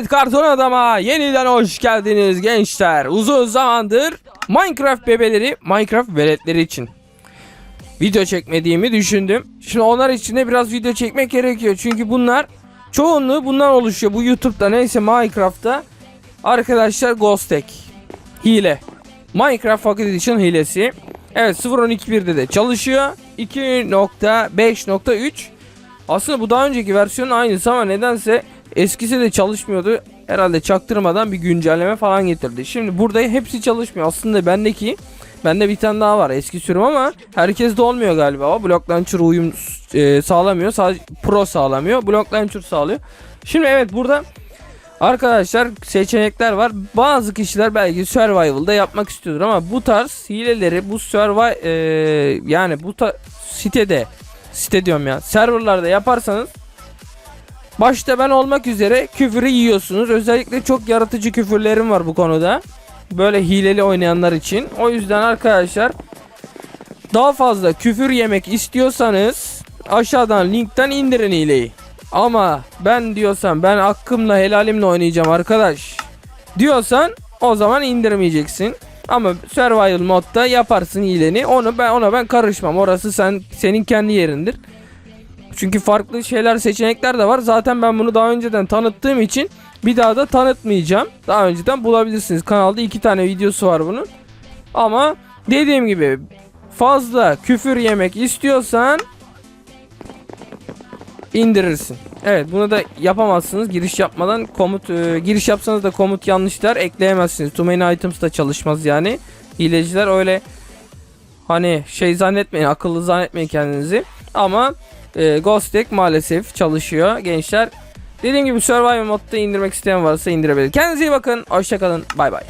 Evet Karton Adam'a yeniden hoş geldiniz gençler. Uzun zamandır Minecraft bebeleri, Minecraft veletleri için video çekmediğimi düşündüm. Şimdi onlar için de biraz video çekmek gerekiyor. Çünkü bunlar çoğunluğu bundan oluşuyor. Bu YouTube'da neyse Minecraft'ta arkadaşlar Ghost Tech hile. Minecraft Pocket Edition hilesi. Evet 0.12.1'de de çalışıyor. 2.5.3 aslında bu daha önceki versiyonun aynısı ama nedense eskisi de çalışmıyordu. Herhalde çaktırmadan bir güncelleme falan getirdi. Şimdi burada hepsi çalışmıyor. Aslında bendeki bende bir tane daha var eski sürüm ama herkes de olmuyor galiba. O Block Launcher uyum e, sağlamıyor. Sadece Pro sağlamıyor. Block Launcher sağlıyor. Şimdi evet burada Arkadaşlar seçenekler var. Bazı kişiler belki survival'da yapmak istiyordur ama bu tarz hileleri bu survival e, yani bu sitede site diyorum ya serverlarda yaparsanız başta ben olmak üzere küfürü yiyorsunuz. Özellikle çok yaratıcı küfürlerim var bu konuda. Böyle hileli oynayanlar için. O yüzden arkadaşlar daha fazla küfür yemek istiyorsanız aşağıdan linkten indirin hileyi. Ama ben diyorsan ben hakkımla helalimle oynayacağım arkadaş diyorsan o zaman indirmeyeceksin. Ama survival modda yaparsın hileni. Onu ben ona ben karışmam. Orası sen senin kendi yerindir. Çünkü farklı şeyler seçenekler de var. Zaten ben bunu daha önceden tanıttığım için bir daha da tanıtmayacağım. Daha önceden bulabilirsiniz. Kanalda iki tane videosu var bunun. Ama dediğim gibi fazla küfür yemek istiyorsan indirirsin. Evet bunu da yapamazsınız giriş yapmadan komut e, giriş yapsanız da komut yanlışlar ekleyemezsiniz. Too many items da çalışmaz yani. Hileciler öyle hani şey zannetmeyin akıllı zannetmeyin kendinizi. Ama e, Ghost maalesef çalışıyor gençler. Dediğim gibi Survival modda indirmek isteyen varsa indirebilir. Kendinize iyi bakın. Hoşçakalın. Bay bay.